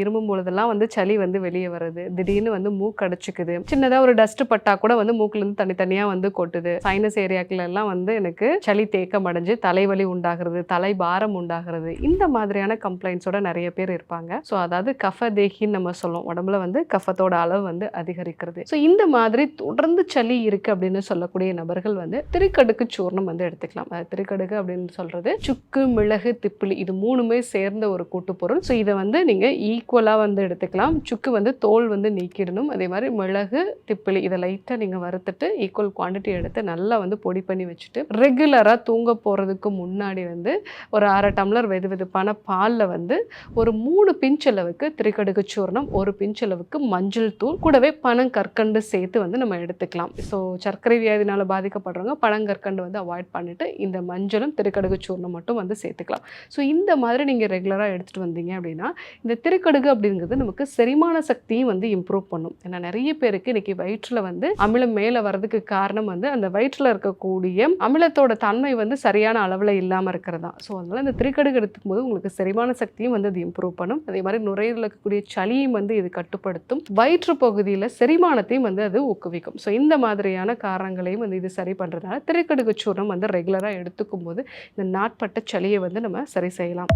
இருமும் பொழுதெல்லாம் வந்து சளி வந்து வெளியே வருது திடீர்னு வந்து மூக்கு அடைச்சிக்குது சின்னதாக ஒரு டஸ்ட் பட்டா கூட வந்து மூக்குலேருந்து தனித்தனியாக வந்து கொட்டுது. சைனஸ் ஏரியாக்கள்லாம் வந்து எனக்கு சளி தேக்கம் அடைஞ்சு தலைவலி உண்டாகிறது தலை பாரம் உண்டாகிறது. இந்த மாதிரியான கம்ப்ளைண்ட்ஸோட நிறைய பேர் இருப்பாங்க. ஸோ அதாவது கஃப தேகின்னு நம்ம சொல்லுவோம். உடம்புல வந்து கஃபத்தோட அளவு வந்து அதிகரிக்கிறது. ஸோ இந்த மாதிரி தொடர்ந்து சளி இருக்கு அப்படின்னு சொல்லக்கூடிய நபர்கள் வந்து திருக்கடுக்கு சூர்ணம் வந்து எடுத்துக்கலாம். திருக்கடுக்கு அப்படின்னு சொல்றது சுக்கு மிளகு திப்பிலி இது மூணுமே சேர்ந்த ஒரு கூட்டுப்பொருள் ஸோ இதை வந்து நீங்கள் ஈ ஈக்குவலாக வந்து எடுத்துக்கலாம். சுக்கு வந்து தோல் வந்து நீக்கிடணும். அதே மாதிரி மிளகு திப்பிலி இதை லைட்டாக நீங்கள் வறுத்துட்டு ஈக்குவல் குவான்டிட்டி எடுத்து நல்லா வந்து பொடி பண்ணி வச்சுட்டு ரெகுலராக தூங்க போகிறதுக்கு முன்னாடி வந்து ஒரு அரை டம்ளர் வெது வெதுப்பான பாலில் வந்து ஒரு மூணு பிஞ்ச் அளவுக்கு திரிக்கடுகு சூர்ணம் ஒரு பிஞ்ச் அளவுக்கு மஞ்சள் தூள் கூடவே பனங்கற்கண்டு சேர்த்து வந்து நம்ம எடுத்துக்கலாம். ஸோ சர்க்கரை வியாதினால் பாதிக்கப்படுறவங்க பனங்கற்கண்டு வந்து அவாய்ட் பண்ணிவிட்டு இந்த மஞ்சளும் திரிக்கடுகு சூர்ணம் மட்டும் வந்து சேர்த்துக்கலாம். ஸோ இந்த மாதிரி நீங்கள் ரெகுலராக எடுத்துகிட்டு வந்தீங்க அப்படின்னா இந்த திருக்கடுகு அப்படிங்கிறது நமக்கு செரிமான சக்தியும் வந்து இம்ப்ரூவ் பண்ணும். ஏன்னா நிறைய பேருக்கு இன்னைக்கு வயிற்றில் வந்து அமிலம் மேலே வர்றதுக்கு காரணம் வந்து அந்த வயிற்றில் இருக்கக்கூடிய அமிலத்தோட தன்மை வந்து சரியான அளவில் இல்லாமல் இருக்கிறதா. ஸோ அதனால் இந்த திரிக்கடுகு எடுத்துக்கும் போது உங்களுக்கு செரிமான சக்தியும் வந்து அது இம்ப்ரூவ் பண்ணும். அதே மாதிரி நுரையீரலில் இருக்கக்கூடிய சளியும் வந்து இது கட்டுப்படுத்தும். வயிற்று பகுதியில் செரிமானத்தையும் வந்து அது ஊக்குவிக்கும். ஸோ இந்த மாதிரியான காரணங்களையும் வந்து இது சரி பண்ணுறதுனால திரைக்கடுகு சூர்ணம் வந்து ரெகுலராக எடுத்துக்கும் போது இந்த நாட்பட்ட சளியை வந்து நம்ம சரி செய்யலாம்.